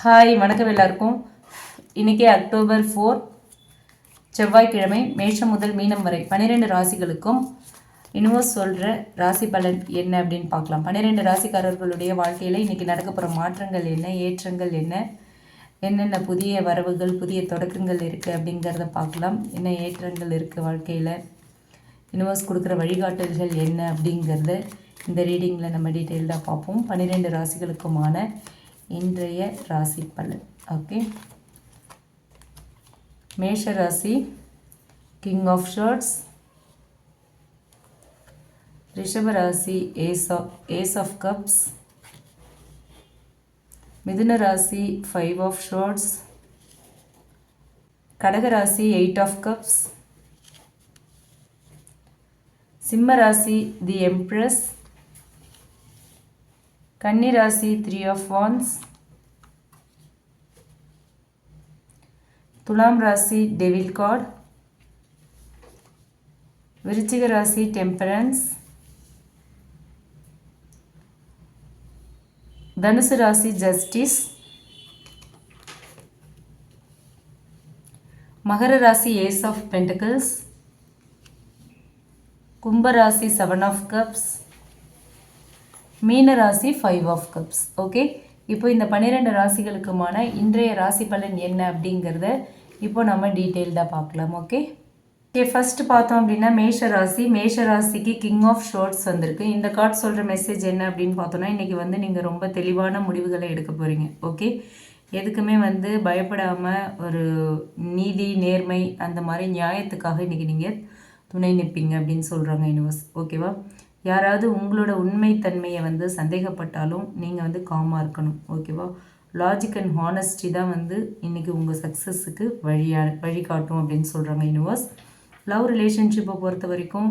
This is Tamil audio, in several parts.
ஹாய் வணக்கம் எல்லாருக்கும். இன்றைக்கி அக்டோபர் ஃபோர் செவ்வாய்க்கிழமை மேஷம் முதல் மீனம் வரை பன்னிரெண்டு ராசிகளுக்கும் யூனிவர்ஸ் சொல்கிற ராசி பலன் என்ன அப்படின்னு பார்க்கலாம். பன்னிரெண்டு ராசிக்காரர்களுடைய வாழ்க்கையில் இன்றைக்கி நடக்க போகிற மாற்றங்கள் என்ன ஏற்றங்கள் என்ன என்னென்ன புதிய வரவுகள் புதிய தொடக்கங்கள் இருக்குது அப்படிங்கிறத பார்க்கலாம். என்ன ஏற்றங்கள் இருக்குது வாழ்க்கையில் யூனிவர்ஸ் கொடுக்குற வழிகாட்டல்கள் என்ன அப்படிங்கிறத இந்த ரீடிங்கில் நம்ம டீட்டெயில்டாக பார்ப்போம். பன்னிரெண்டு ராசிகளுக்குமான இன்றைய ராசி பலன். ஓகே? மேஷ ராசி கிங் ஆஃப் ஷர்ட்ஸ் ரிஷப ராசி ace of ace of cups மிதுன ராசி ஃபைவ் ஆஃப் ஷர்ட்ஸ் கடக ராசி எயிட் ஆஃப் கப்ஸ் சிம்ம ராசி தி எம்ப்ரஸ் கன்னி ராசி த்ரீ ஆஃப் வான்ஸ் துலாம் ராசி டெவில் கார்ட். விருச்சிக ராசி டெம்பரன்ஸ். தனுசு ராசி ஜஸ்டிஸ். மகர ராசி ஏஸ் ஆஃப் பென்டகிள்ஸ். கும்பராசி செவன் ஆஃப் கப்ஸ். மீன ராசி ஃபைவ் ஆஃப் கப்ஸ். ஓகே? இப்போ இந்த பன்னிரெண்டு ராசிகளுக்குமான இன்றைய ராசி பலன் என்ன அப்படிங்கிறத இப்போ நம்ம டீட்டெயில்டாக பார்க்கலாம் ஓகே? ஓகே ஃபஸ்ட்டு பார்த்தோம் அப்படின்னா மேஷ ராசி மேஷ ராசிக்கு கிங் ஆஃப் ஷோர்ட்ஸ் வந்திருக்கு. இந்த கார்ட் சொல்கிற மெசேஜ் என்ன அப்படின்னு பார்த்தோன்னா இன்றைக்கி வந்து நீங்கள் ரொம்ப தெளிவான முடிவுகளை எடுக்க போகிறீங்க ஓகே? எதுக்குமே வந்து பயப்படாமல் ஒரு நீதி நேர்மை அந்த மாதிரி நியாயத்துக்காக இன்றைக்கி நீங்கள் துணை நிற்பீங்க அப்படின்னு சொல்கிறாங்க யூனிவர்ஸ் ஓகேவா? யாராவது உங்களோட உண்மைத்தன்மையை வந்து சந்தேகப்பட்டாலும் நீங்கள் வந்து காமாக இருக்கணும் ஓகேவா? லாஜிக் அண்ட் ஹானஸ்டி தான் வந்து இன்றைக்கி உங்கள் சக்ஸஸுக்கு வழியா வழிகாட்டும் அப்படின்னு சொல்கிறாங்க யூனிவர்ஸ் லவ் ரிலேஷன்ஷிப்பை பொறுத்த வரைக்கும்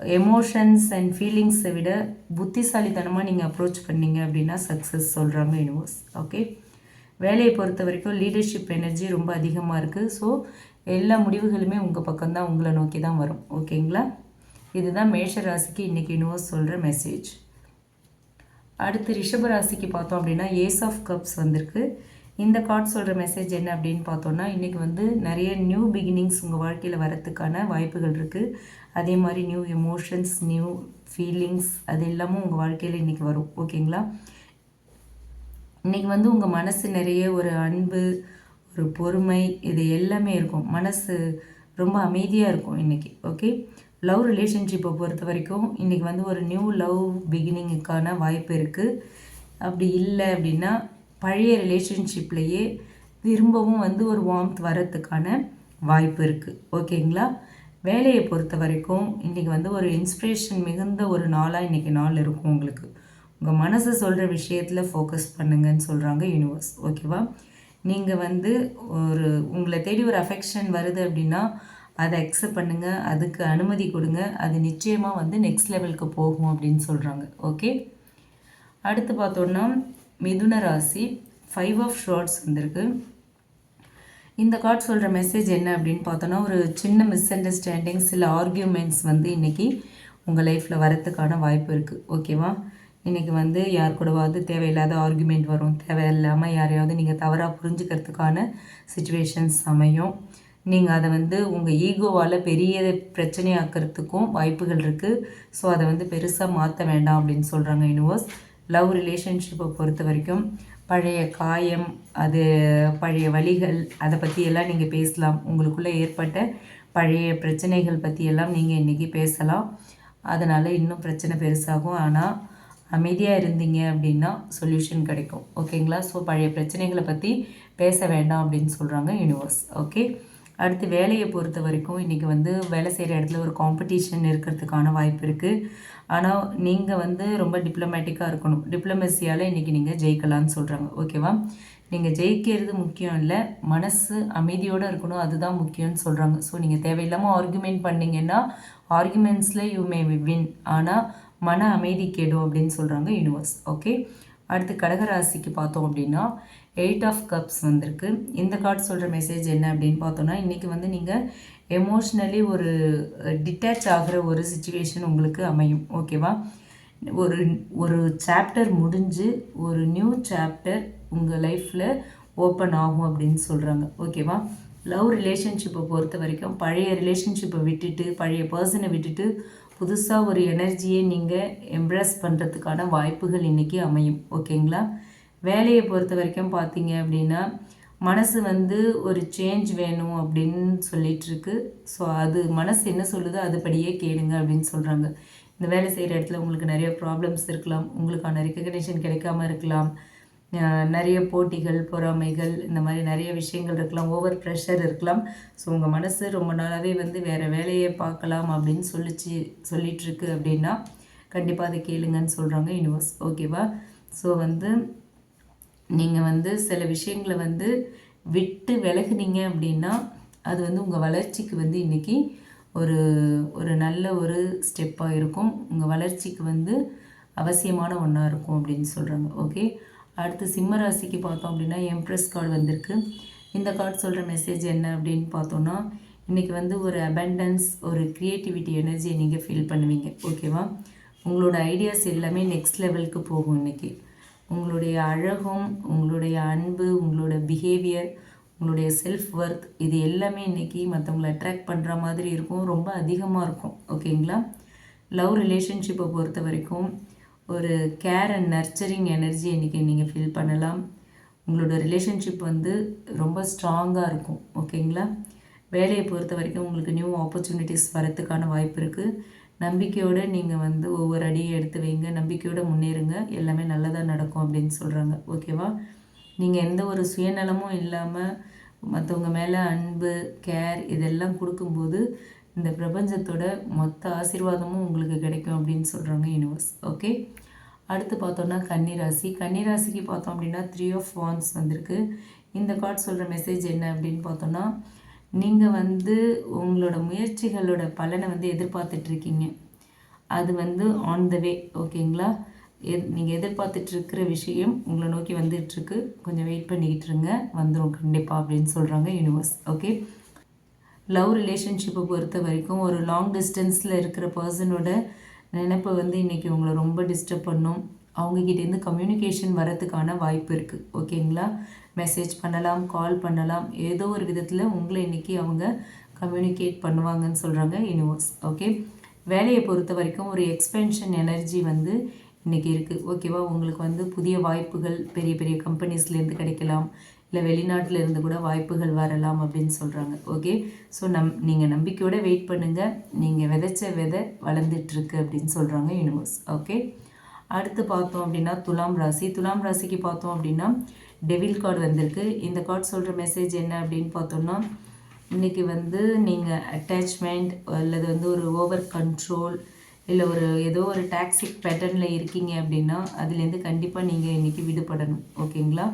எமோஷன்ஸ் அண்ட் ஃபீலிங்ஸை விட புத்திசாலித்தனமாக நீங்கள் அப்ரோச் பண்ணீங்க அப்படின்னா சக்ஸஸ் சொல்கிறாங்க யூனிவர்ஸ் ஓகே வேலையை பொறுத்த வரைக்கும் லீடர்ஷிப் எனர்ஜி ரொம்ப அதிகமாக இருக்குது ஸோ எல்லா முடிவுகளுமே உங்கள் பக்கம்தான் உங்களை நோக்கி தான் வரும் ஓகேங்களா இதுதான் மேஷ ராசிக்கு இன்றைக்கி யூனிவர்ஸ் சொல்கிற மெசேஜ் அடுத்து ரிஷபராசிக்கு பார்த்தோம் அப்படின்னா ஏஸ் ஆஃப் கப்ஸ் வந்திருக்கு. இந்த கார்ட் சொல்கிற மெசேஜ் என்ன அப்படின்னு பார்த்தோன்னா இன்றைக்கி வந்து நிறைய நியூ பிகினிங்ஸ் உங்கள் வாழ்க்கையில் வரத்துக்கான வாய்ப்புகள் இருக்குது அதே மாதிரி நியூ எமோஷன்ஸ் நியூ ஃபீலிங்ஸ் அது எல்லாமும் உங்கள் வாழ்க்கையில் இன்றைக்கி வரும். ஓகேங்களா? இன்றைக்கி வந்து உங்கள் மனசு நிறைய ஒரு அன்பு ஒரு பொறுமை இது எல்லாமே இருக்கும். மனசு ரொம்ப அமைதியாக இருக்கும் இன்றைக்கி ஓகே? லவ் ரிலேஷன்ஷிப்பை பொறுத்த வரைக்கும் இன்றைக்கி வந்து ஒரு நியூ லவ் பிகினிங்குக்கான வாய்ப்பு இருக்குது அப்படி இல்லை அப்படின்னா பழைய ரிலேஷன்ஷிப்லேயே திரும்பவும் வந்து ஒரு வார்ம்த் வரத்துக்கான வாய்ப்பு இருக்குது ஓகேங்களா வேலையை பொறுத்த வரைக்கும் இன்றைக்கி வந்து ஒரு இன்ஸ்பிரேஷன் மிகுந்த ஒரு நாளாக இன்றைக்கி நாள் இருக்கும் உங்களுக்கு. உங்கள் மனசு சொல்கிற விஷயத்தில் ஃபோக்கஸ் பண்ணுங்கன்னு சொல்கிறாங்க யூனிவர்ஸ் ஓகேவா நீங்கள் வந்து ஒரு உங்களை தேடி ஒரு அஃபெக்ஷன் வருது அப்படின்னா அதை அக்செப்ட் பண்ணுங்கள் அதுக்கு அனுமதி கொடுங்க அது நிச்சயமாக வந்து நெக்ஸ்ட் லெவலுக்கு போகும் அப்படின்னு சொல்கிறாங்க ஓகே அடுத்து பார்த்தோன்னா மிதுன ராசி ஃபைவ் ஆஃப் ஷார்ட்ஸ் வந்திருக்கு. இந்த கார்ட் சொல்கிற மெசேஜ் என்ன அப்படின்னு பார்த்தோன்னா ஒரு சின்ன மிஸ் அண்டர்ஸ்டாண்டிங் சில ஆர்கியூமெண்ட்ஸ் வந்து இன்றைக்கி உங்கள் லைஃப்பில் வரத்துக்கான வாய்ப்பு இருக்குது ஓகேவா இன்றைக்கி வந்து யார் கூடவாவது தேவையில்லாத ஆர்குமெண்ட் வரும் தேவையில்லாமல் யாரையாவது நீங்கள் தவறாக புரிஞ்சுக்கிறதுக்கான சுச்சுவேஷன்ஸ் அமையும். நீங்கள் அதை வந்து உங்கள் ஈகோவால் பெரிய பிரச்சனையாக்கிறதுக்கும் வாய்ப்புகள் இருக்குது ஸோ அதை வந்து பெருசாக மாற்ற வேண்டாம் அப்படின்னு சொல்கிறாங்க யூனிவர்ஸ் லவ் ரிலேஷன்ஷிப்பை பொறுத்த வரைக்கும் பழைய காயம் அது பழைய வழிகள் அதை பற்றியெல்லாம் நீங்கள் பேசலாம். உங்களுக்குள்ளே ஏற்பட்ட பழைய பிரச்சனைகள் பற்றியெல்லாம் நீங்கள் இன்றைக்கி பேசலாம். அதனால் இன்னும் பிரச்சனை பெருசாகும். ஆனால் அமைதியாக இருந்தீங்க அப்படின்னா சொல்யூஷன் கிடைக்கும். ஓகேங்களா ஸோ பழைய பிரச்சனைகளை பற்றி பேச வேண்டாம் அப்படின்னு சொல்கிறாங்க யூனிவர்ஸ் ஓகே அடுத்து வேலையை பொறுத்த வரைக்கும் இன்றைக்கி வந்து வேலை செய்கிற இடத்துல ஒரு காம்படிஷன் இருக்கிறதுக்கான வாய்ப்பு இருக்குது ஆனால் நீங்கள் வந்து ரொம்ப டிப்ளமேட்டிக்காக இருக்கணும். டிப்ளமசியால் இன்றைக்கி நீங்கள் ஜெயிக்கலாம்னு சொல்கிறாங்க ஓகேவா நீங்கள் ஜெயிக்கிறது முக்கியம் இல்லை மனசு அமைதியோடு இருக்கணும். அதுதான் முக்கியம்னு சொல்கிறாங்க ஸோ நீங்கள் தேவையில்லாமல் ஆர்குமெண்ட் பண்ணிங்கன்னா ஆர்குமெண்ட்ஸில் யூ மே வின் ஆனால் மன அமைதி கேடும் அப்படின்னு சொல்கிறாங்க யூனிவர்ஸ் ஓகே அடுத்து கடகராசிக்கு பார்த்தோம் அப்படின்னா எயிட் ஆஃப் கப்ஸ் வந்திருக்கு. இந்த கார்டு சொல்கிற மெசேஜ் என்ன அப்படின்னு பார்த்தோன்னா இன்றைக்கி வந்து நீங்கள் எமோஷ்னலி ஒரு டிட்டாச் ஆகிற ஒரு சுச்சுவேஷன் உங்களுக்கு அமையும். ஓகேவா ஒரு ஒரு சாப்டர் முடிஞ்சு ஒரு நியூ சாப்டர் உங்கள் லைஃப்பில் ஓப்பன் ஆகும் அப்படின்னு சொல்கிறாங்க ஓகேவா லவ் ரிலேஷன்ஷிப்பை பொறுத்த வரைக்கும் பழைய ரிலேஷன்ஷிப்பை விட்டுட்டு பழைய பர்சனை விட்டுட்டு புதுசாக ஒரு எனர்ஜியை நீங்கள் எம்ப்ரெஸ் பண்ணுறதுக்கான வாய்ப்புகள் இன்றைக்கி அமையும். ஓகேங்களா வேலையை பொறுத்த வரைக்கும் பார்த்தீங்க அப்படின்னா மனசு வந்து ஒரு சேஞ்ச் வேணும் அப்படின்னு சொல்லிகிட்ருக்கு ஸோ அது மனசு என்ன சொல்லுதோ அதுபடியே கேளுங்க அப்படின்னு சொல்கிறாங்க இந்த வேலை செய்கிற இடத்துல உங்களுக்கு நிறைய ப்ராப்ளம்ஸ் இருக்கலாம். உங்களுக்கான ரெக்கக்னேஷன் கிடைக்காம இருக்கலாம். நிறைய போட்டிகள் பொறாமைகள் இந்த மாதிரி நிறைய விஷயங்கள் இருக்கலாம். ஓவர் ப்ரெஷர் இருக்கலாம். ஸோ உங்கள் மனசு ரொம்ப நாளாகவே வந்து வேறு வேலையை பார்க்கலாம் அப்படின்னு சொல்லிச்சு சொல்லிகிட்ருக்கு அப்படின்னா கண்டிப்பாக அதை கேளுங்கன்னு சொல்கிறாங்க யூனிவர்ஸ் ஓகேவா ஸோ வந்து நீங்கள் வந்து சில விஷயங்களை வந்து விட்டு விலகுனீங்க அப்படின்னா அது வந்து உங்கள் வளர்ச்சிக்கு வந்து இன்றைக்கி ஒரு ஒரு நல்ல ஒரு ஸ்டெப்பாக இருக்கும். உங்கள் வளர்ச்சிக்கு வந்து அவசியமான ஒன்றா இருக்கும் அப்படின்னு சொல்கிறாங்க ஓகே? அடுத்து சிம்ம ராசிக்கு பார்த்தோம் அப்படின்னா எம்ப்ரெஸ் கார்டு வந்திருக்கு. இந்த கார்டு சொல்கிற மெசேஜ் என்ன அப்படின்னு பார்த்தோன்னா இன்றைக்கி வந்து ஒரு அபண்டன்ஸ் ஒரு க்ரியேட்டிவிட்டி எனர்ஜியை நீங்கள் ஃபீல் பண்ணுவீங்க. ஓகேவா? உங்களோட ஐடியாஸ் எல்லாமே நெக்ஸ்ட் லெவலுக்கு போகும் இன்றைக்கி உங்களுடைய அழகும் உங்களுடைய அன்பு உங்களோட பிஹேவியர் உங்களுடைய செல்ஃப் ஒர்த் இது எல்லாமே இன்றைக்கி மற்றவங்களை அட்ராக்ட் பண்ணுற மாதிரி இருக்கும். ரொம்ப அதிகமாக இருக்கும். ஓகேங்களா லவ் ரிலேஷன்ஷிப்பை பொறுத்த வரைக்கும் ஒரு கேர் அண்ட் நர்ச்சரிங் எனர்ஜி இன்றைக்கி நீங்கள் ஃபீல் பண்ணலாம். உங்களோட ரிலேஷன்ஷிப் வந்து ரொம்ப ஸ்ட்ராங்காக இருக்கும். ஓகேங்களா வேலையை பொறுத்த வரைக்கும் உங்களுக்கு நியூ ஆப்பர்ச்சுனிட்டிஸ் வரத்துக்கான வாய்ப்பு இருக்குது நம்பிக்கையோடு நீங்கள் வந்து ஒவ்வொரு அடியும் எடுத்து வைங்க. நம்பிக்கையோடு முன்னேறுங்க. எல்லாமே நல்லதாக நடக்கும் அப்படின்னு சொல்கிறாங்க ஓகேவா? நீங்கள் எந்த ஒரு சுயநலமும் இல்லாமல் மற்றவங்க மேலே அன்பு கேர் இதெல்லாம் கொடுக்கும்போது இந்த பிரபஞ்சத்தோட மொத்த ஆசீர்வாதமும் உங்களுக்கு கிடைக்கும் அப்படின்னு சொல்கிறாங்க யூனிவர்ஸ் ஓகே? அடுத்து பார்த்தோன்னா கன்னிராசி. கன்னிராசிக்கு பார்த்தோம் அப்படின்னா த்ரீ ஆஃப் வான்ஸ் வந்திருக்கு. இந்த கார்ட் சொல்கிற மெசேஜ் என்ன அப்படின்னு பார்த்தோன்னா நீங்கள் வந்து உங்களோட முயற்சிகளோட பலனை வந்து எதிர்பார்த்துட்ருக்கீங்க. அது வந்து ஆன் த வே ஓகேங்களா எத் நீங்கள் எதிர்பார்த்துட்ருக்கிற விஷயம் உங்களை நோக்கி வந்துட்டுருக்கு கொஞ்சம் வெயிட் பண்ணிக்கிட்டு இருங்க வந்துடும் கண்டிப்பாக அப்படின்னு சொல்கிறாங்க யூனிவர்ஸ் ஓகே லவ் ரிலேஷன்ஷிப்பை பொறுத்த வரைக்கும் ஒரு லாங் டிஸ்டன்ஸில் இருக்கிற பர்சனோட நினைப்பை வந்து இன்றைக்கி உங்களை ரொம்ப டிஸ்டர்ப் பண்ணும். அவங்கக்கிட்டேருந்து கம்யூனிகேஷன் வரத்துக்கான வாய்ப்பு இருக்குது ஓகேங்களா மெசேஜ் பண்ணலாம் கால் பண்ணலாம். ஏதோ ஒரு விதத்தில் உங்களை இன்றைக்கி அவங்க கம்யூனிகேட் பண்ணுவாங்கன்னு சொல்கிறாங்க யூனிவர்ஸ் ஓகே வேலையை பொறுத்த வரைக்கும் ஒரு எக்ஸ்பென்ஷன் எனர்ஜி வந்து இன்றைக்கி இருக்குது ஓகேவா உங்களுக்கு வந்து புதிய வாய்ப்புகள் பெரிய பெரிய கம்பெனிஸ்லேருந்து கிடைக்கலாம். இல்லை வெளிநாட்டில் இருந்து கூட வாய்ப்புகள் வரலாம் அப்படின்னு சொல்கிறாங்க ஓகே ஸோ நம் நீங்கள் நம்பிக்கையோடு வெயிட் பண்ணுங்கள் நீங்கள் விதைச்ச விதை வளர்ந்துட்டுருக்கு அப்படின்னு சொல்கிறாங்க யூனிவர்ஸ் ஓகே அடுத்து பார்த்தோம் அப்படின்னா துலாம் ராசி. துலாம் ராசிக்கு பார்த்தோம் அப்படின்னா டெவில் கார்டு வந்திருக்கு. இந்த கார்டு சொல்கிற மெசேஜ் என்ன அப்படின்னு பார்த்தோம்னா இன்றைக்கி வந்து நீங்கள் அட்டாச்மெண்ட் அல்லது வந்து ஒரு ஓவர் கண்ட்ரோல் இல்லை ஒரு ஏதோ ஒரு டாக்ஸிக் பேட்டர்னில் இருக்கீங்க அப்படின்னா அதுலேருந்து கண்டிப்பாக நீங்கள் இன்றைக்கி விடுபடணும். ஓகேங்களா?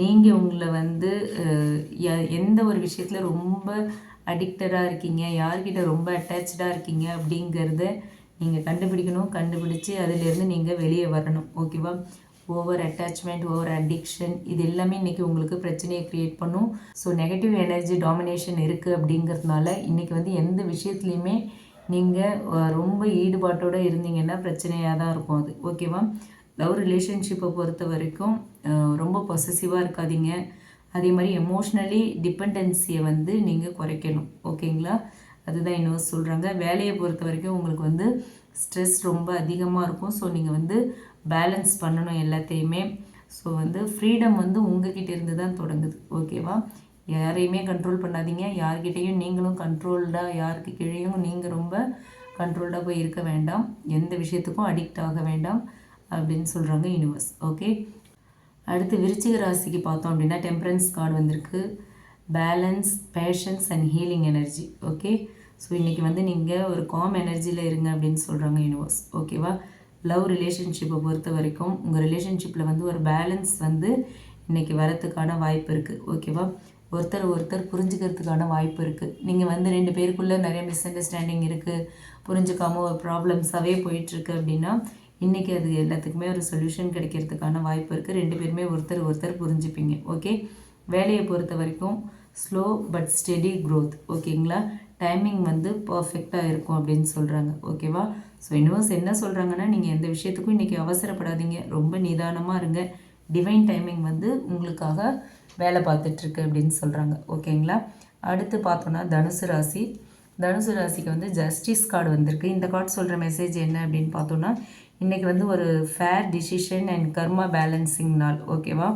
நீங்கள் உங்களை வந்து எந்த ஒரு விஷயத்தில் ரொம்ப அடிக்டடாக இருக்கீங்க யார்கிட்ட ரொம்ப அட்டாச்சாக இருக்கீங்க அப்படிங்கிறத நீங்கள் கண்டுபிடிக்கணும் கண்டுபிடிச்சி அதிலேருந்து நீங்கள் வெளியே வரணும். ஓகேவா? ஓவர் அட்டாச்மெண்ட் ஓவர் அடிக்ஷன் இது எல்லாமே இன்றைக்கி உங்களுக்கு பிரச்சனையை க்ரியேட் பண்ணும். ஸோ நெகட்டிவ் எனர்ஜி டாமினேஷன் இருக்குது அப்படிங்கிறதுனால இன்றைக்கி வந்து எந்த விஷயத்துலையுமே நீங்கள் ரொம்ப ஈடுபாட்டோடு இருந்தீங்கன்னா பிரச்சனையாக தான் இருக்கும் அது. ஓகேவா? லவ் ரிலேஷன்ஷிப்பை பொறுத்த வரைக்கும் ரொம்ப பொசசிவாக இருக்காதீங்க. அதே மாதிரி எமோஷ்னலி டிபெண்டன்சியை வந்து நீங்கள் குறைக்கணும். ஓகேங்களா? அதுதான் இன்னும் சொல்கிறாங்க வேலையை பொறுத்த வரைக்கும் உங்களுக்கு வந்து ஸ்ட்ரெஸ் ரொம்ப அதிகமாக இருக்கும். ஸோ நீங்கள் வந்து பேலன்ஸ் பண்ணணும் எல்லாத்தையுமே. ஸோ வந்து ஃப்ரீடம் வந்து உங்ககிட்ட இருந்து தான் தொடங்குது ஓகேவா யாரையுமே கண்ட்ரோல் பண்ணாதீங்க. யார்கிட்டேயும் நீங்களும் கண்ட்ரோல்டாக யாருக்கு கீழேயும் நீங்கள் ரொம்ப கண்ட்ரோல்டாக போய் இருக்க வேண்டாம். எந்த விஷயத்துக்கும் அடிக்ட் ஆக வேண்டாம் அப்படின்னு சொல்கிறாங்க யூனிவர்ஸ் ஓகே அடுத்து விருச்சிக ராசிக்கு பார்த்தோம் அப்படின்னா டெம்பரன்ஸ் கார்டு வந்திருக்கு. Balance patience and healing energy okay so இன்றைக்கி வந்து நீங்கள் ஒரு காம் எனர்ஜியில் இருங்க அப்படின்னு சொல்கிறாங்க யூனிவர்ஸ் ஓகேவா லவ் ரிலேஷன்ஷிப்பை பொறுத்த வரைக்கும் உங்கள் ரிலேஷன்ஷிப்பில் வந்து ஒரு பேலன்ஸ் வந்து இன்றைக்கி வரத்துக்கான வாய்ப்பு இருக்குது ஓகேவா ஒருத்தர் ஒருத்தர் புரிஞ்சுக்கிறதுக்கான வாய்ப்பு இருக்குது நீங்கள் வந்து ரெண்டு பேருக்குள்ளே நிறைய மிஸ் அண்டர்ஸ்டாண்டிங் இருக்குது புரிஞ்சுக்காமல் ஒரு ப்ராப்ளம்ஸாகவே போயிட்டுருக்கு அப்படின்னா இன்றைக்கி அது எல்லாத்துக்குமே ஒரு சொல்யூஷன் கிடைக்கிறதுக்கான வாய்ப்பு இருக்குது ரெண்டு பேருமே ஒருத்தர் ஒருத்தர் புரிஞ்சுப்பீங்க ஓகே வேலையை பொறுத்த வரைக்கும் ஸ்லோ பட் ஸ்டெடி க்ரோத் ஓகேங்களா டைமிங் வந்து பர்ஃபெக்டாக இருக்கும் அப்படின்னு சொல்கிறாங்க ஓகேவா ஸோ யூனிவர்ஸ் என்ன சொல்கிறாங்கன்னா நீங்கள் எந்த விஷயத்துக்கும் இன்றைக்கி அவசரப்படாதீங்க. ரொம்ப நிதானமாக இருங்க. டிவைன் டைமிங் வந்து உங்களுக்காக வேலை பார்த்துட்ருக்கு அப்படின்னு சொல்கிறாங்க ஓகேங்களா அடுத்து பார்த்தோன்னா தனுசு ராசி. தனுசு ராசிக்கு வந்து ஜஸ்டிஸ் கார்டு வந்திருக்கு. இந்த கார்டு சொல்கிற மெசேஜ் என்ன அப்படின்னு பார்த்தோன்னா இன்றைக்கி வந்து ஒரு fair decision and karma balancing நாள். ஓகேவா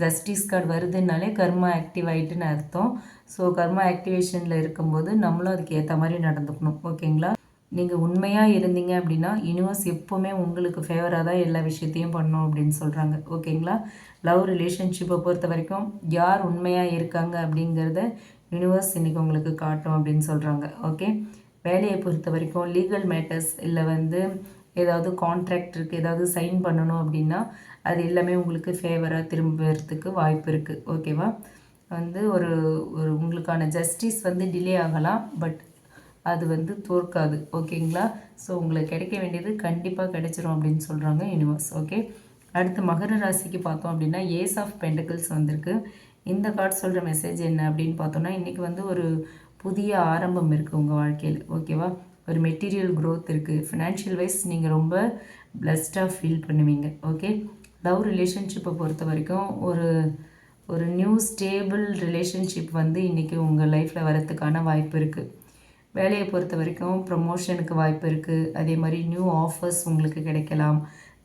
ஜஸ்டிஸ் கார்டு வருதுனாலே கர்மா ஆக்டிவ் ஆகிட்டுன்னு அர்த்தம். ஸோ கர்மா ஆக்டிவேஷனில் இருக்கும்போது நம்மளும் அதுக்கு ஏற்ற மாதிரி நடந்துக்கணும். ஓகேங்களா? நீங்கள் உண்மையாக இருந்தீங்க அப்படின்னா யூனிவர்ஸ் எப்போவுமே உங்களுக்கு ஃபேவராக தான் எல்லா விஷயத்தையும் பண்ணணும் அப்படின்னு சொல்கிறாங்க ஓகேங்களா? லவ் ரிலேஷன்ஷிப்பை பொறுத்த வரைக்கும் யார் உண்மையாக இருக்காங்க அப்படிங்கிறத யூனிவர்ஸ் இன்றைக்கி உங்களுக்கு காட்டும் அப்படின்னு சொல்கிறாங்க ஓகே? வேலையை பொறுத்த வரைக்கும் லீகல் மேட்டர்ஸ் இல்லை வந்து ஏதாவது கான்ட்ராக்ட் இருக்குது ஏதாவது சைன் பண்ணணும் அப்படின்னா அது எல்லாமே உங்களுக்கு ஃபேவராக திரும்புறதுக்கு வாய்ப்பு இருக்குது ஓகேவா வந்து ஒரு ஒரு உங்களுக்கான ஜஸ்டிஸ் வந்து டிலே ஆகலாம் பட் அது வந்து தோற்காது. ஓகேங்களா ஸோ உங்களுக்கு கிடைக்க வேண்டியது கண்டிப்பாக கிடைச்சிரும் அப்படின்னு சொல்கிறாங்க யூனிவர்ஸ் ஓகே அடுத்து மகர ராசிக்கு பார்த்தோம் அப்படின்னா ஏஸ் ஆஃப் பெண்டக்கிள்ஸ் வந்திருக்கு. இந்த கார்டு சொல்கிற மெசேஜ் என்ன அப்படின்னு பார்த்தோன்னா இன்றைக்கி வந்து ஒரு புதிய ஆரம்பம் இருக்குது உங்கள் வாழ்க்கையில். ஓகேவா ஒரு மெட்டீரியல் க்ரோத் இருக்குது ஃபினான்ஷியல் வைஸ் நீங்கள் ரொம்ப பிளஸ்டாக ஃபீல் பண்ணுவீங்க. ஓகே லவ் ரிலேஷன்ஷிப்பை பொறுத்த வரைக்கும் ஒரு ஒரு நியூ ஸ்டேபிள் ரிலேஷன்ஷிப் வந்து இன்றைக்கி உங்கள் லைஃப்பில் வரத்துக்கான வாய்ப்பு இருக்குது வேலையை பொறுத்த வரைக்கும் ப்ரமோஷனுக்கு வாய்ப்பு இருக்குது அதே மாதிரி நியூ ஆஃபர்ஸ் உங்களுக்கு கிடைக்கலாம்.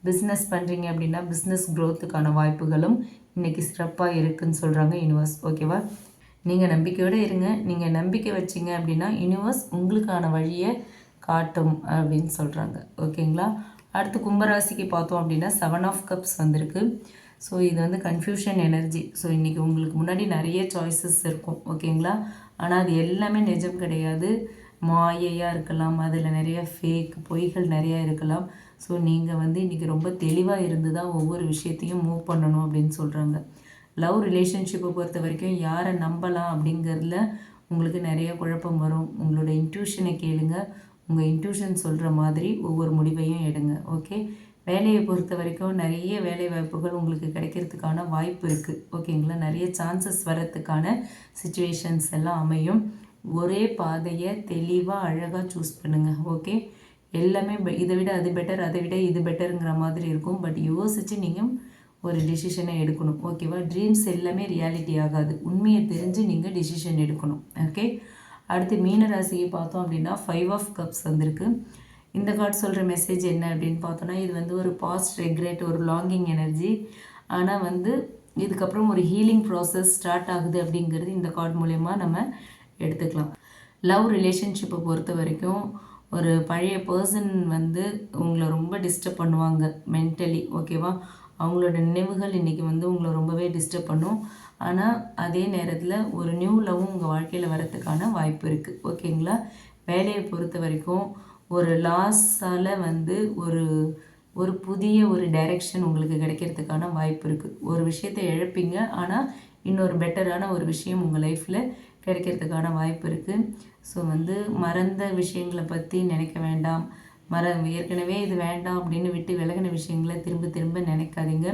பிஸ்னஸ் பண்ணுறீங்க அப்படின்னா பிஸ்னஸ் க்ரோத்துக்கான வாய்ப்புகளும் இன்றைக்கி சிறப்பாக இருக்குதுன்னு சொல்கிறாங்க யூனிவர்ஸ் ஓகேவா நீங்கள் நம்பிக்கையோடு இருங்க. நீங்கள் நம்பிக்கை வச்சிங்க அப்படின்னா யூனிவர்ஸ் உங்களுக்கான வழியை காட்டும் அப்படின்னு சொல்கிறாங்க ஓகேங்களா அடுத்து கும்பராசிக்கு பார்த்தோம் அப்படின்னா செவன் ஆஃப் கப்ஸ் வந்திருக்கு. ஸோ இது வந்து கன்ஃபியூஷன் எனர்ஜி ஸோ இன்றைக்கி உங்களுக்கு முன்னாடி நிறைய சாய்ஸஸ் இருக்கும். ஓகேங்களா ஆனால் அது எல்லாமே நிஜம் கிடையாது. மாயையாக இருக்கலாம். அதில் நிறைய ஃபேக் பொய்கள் நிறையா இருக்கலாம். ஸோ நீங்கள் வந்து இன்றைக்கி ரொம்ப தெளிவாக இருந்து தான் ஒவ்வொரு விஷயத்தையும் மூவ் பண்ணணும் அப்படின்னு சொல்கிறாங்க லவ் ரிலேஷன்ஷிப்பை பொறுத்த வரைக்கும் யாரை நம்பலாம் அப்படிங்கிறதுல உங்களுக்கு நிறைய குழப்பம் வரும். உங்களோட இன்ட்யூஷனை கேளுங்கள் உங்கள் இன்ட்யூஷன் சொல்கிற மாதிரி ஒவ்வொரு முடிவையும் எடுங்க ஓகே வேலையை பொறுத்த வரைக்கும் நிறைய வேலை வாய்ப்புகள் உங்களுக்கு கிடைக்கிறதுக்கான வாய்ப்பு இருக்குது ஓகேங்களா நிறைய சான்சஸ் வர்றதுக்கான சுச்சுவேஷன்ஸ் எல்லாம் அமையும். ஒரே பாதையை தெளிவாக அழகாக சூஸ் பண்ணுங்கள் ஓகே எல்லாமே இதை விட அது பெட்டர் அதை விட இது பெட்டருங்கிற மாதிரி இருக்கும். பட் யோசித்து நீங்கள் ஒரு டிசிஷனை எடுக்கணும் ஓகேவா ட்ரீம்ஸ் எல்லாமே ரியாலிட்டி ஆகாது. உண்மையை தெரிஞ்சு நீங்கள் டிசிஷன் எடுக்கணும் ஓகே அடுத்து மீன ராசியை பார்த்தோம் அப்படின்னா ஃபைவ் ஆஃப் கப்ஸ் வந்திருக்கு. இந்த கார்டு சொல்கிற மெசேஜ் என்ன அப்படின்னு பார்த்தோன்னா இது வந்து ஒரு பாஸ்ட் ரெக்ரெட் ஒரு லாங்கிங் எனர்ஜி ஆனால் வந்து இதுக்கப்புறம் ஒரு ஹீலிங் ப்ராசஸ் ஸ்டார்ட் ஆகுது அப்படிங்கிறது இந்த கார்டு மூலயமா நம்ம எடுத்துக்கலாம். லவ் ரிலேஷன்ஷிப்பை பொறுத்த வரைக்கும் ஒரு பழைய பர்சன் வந்து உங்களை ரொம்ப டிஸ்டர்ப் பண்ணுவாங்க மென்டலி ஓகேவா அவங்களோட நினைவுகள் இன்றைக்கி வந்து உங்களை ரொம்பவே டிஸ்டர்ப் பண்ணும். ஆனால் அதே நேரத்தில் ஒரு நியூ லவ்வும் உங்கள் வாழ்க்கையில் வரத்துக்கான வாய்ப்பு இருக்குது ஓகேங்களா வேலையை பொறுத்த வரைக்கும் ஒரு லாஸால் வந்து ஒரு ஒரு புதிய ஒரு டைரெக்ஷன் உங்களுக்கு கிடைக்கிறதுக்கான வாய்ப்பு இருக்குது ஒரு விஷயத்தை இழப்பீங்க ஆனால் இன்னொரு பெட்டரான ஒரு விஷயம் உங்கள் லைஃப்பில் கிடைக்கிறதுக்கான வாய்ப்பு இருக்குது ஸோ வந்து மறந்த விஷயங்களை பற்றி நினைக்க வேண்டாம். மற ஏற்கனவே இது வேண்டாம் அப்படின்னு விட்டு விலகின விஷயங்களை திரும்ப திரும்ப நினைக்காதீங்க.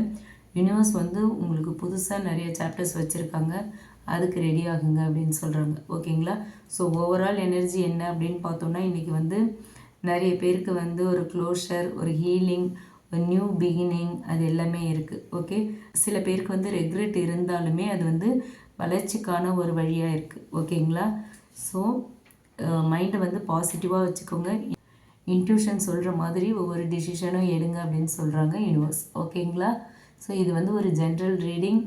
யூனிவர்ஸ் வந்து உங்களுக்கு புதுசாக நிறைய சாப்டர்ஸ் வச்சுருக்காங்க. அதுக்கு ரெடி ஆகுங்க அப்படின்னு சொல்கிறாங்க ஓகேங்களா? ஸோ ஓவரால் எனர்ஜி என்ன அப்படின்னு பார்த்தோம்னா இன்றைக்கி வந்து நிறைய பேருக்கு வந்து ஒரு க்ளோஷர் ஒரு ஹீலிங் ஒரு நியூ பிகினிங் அது எல்லாமே இருக்குது ஓகே சில பேருக்கு வந்து ரெக்ரெட் இருந்தாலுமே அது வந்து வளர்ச்சிக்கான ஒரு வழியாக இருக்குது ஓகேங்களா? ஸோ மைண்டை வந்து பாசிட்டிவாக வச்சுக்கோங்க. இன்ட்யூஷன் சொல்கிற மாதிரி ஒவ்வொரு டிசிஷனும் எடுங்க அப்படின்னு சொல்கிறாங்க யூனிவர்ஸ் ஓகேங்களா? ஸோ இது வந்து ஒரு ஜென்ரல் ரீடிங்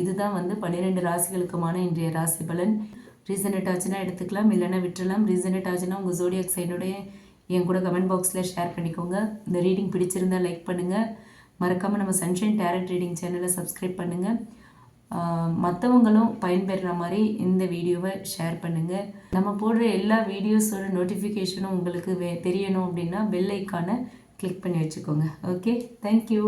இதுதான் வந்து பன்னிரெண்டு ராசிகளுக்குமான இன்றைய ராசி பலன். ரீசனட் ஆச்சுன்னா எடுத்துக்கலாம் இல்லைன்னா விட்டுறலாம். ரீசனட் ஆச்சுன்னா உங்கள் ஜோடியாக் சைனுடைய என் கூட கமெண்ட் பாக்ஸில் ஷேர் பண்ணிக்கோங்க. இந்த ரீடிங் பிடிச்சிருந்தால் லைக் பண்ணுங்கள் மறக்காமல் நம்ம சன்ஷைன் டேரட் ரீடிங் சேனலை சப்ஸ்கிரைப் பண்ணுங்கள் மற்றவங்களும் பயன்பெறுற மாதிரி இந்த வீடியோவை ஷேர் பண்ணுங்கள் நம்ம போடுற எல்லா வீடியோஸோட நோட்டிஃபிகேஷனும் உங்களுக்கு வே தெரியணும் அப்படின்னா பெல் ஐக்கானை கிளிக் பண்ணி வச்சுக்கோங்க. Okay thank you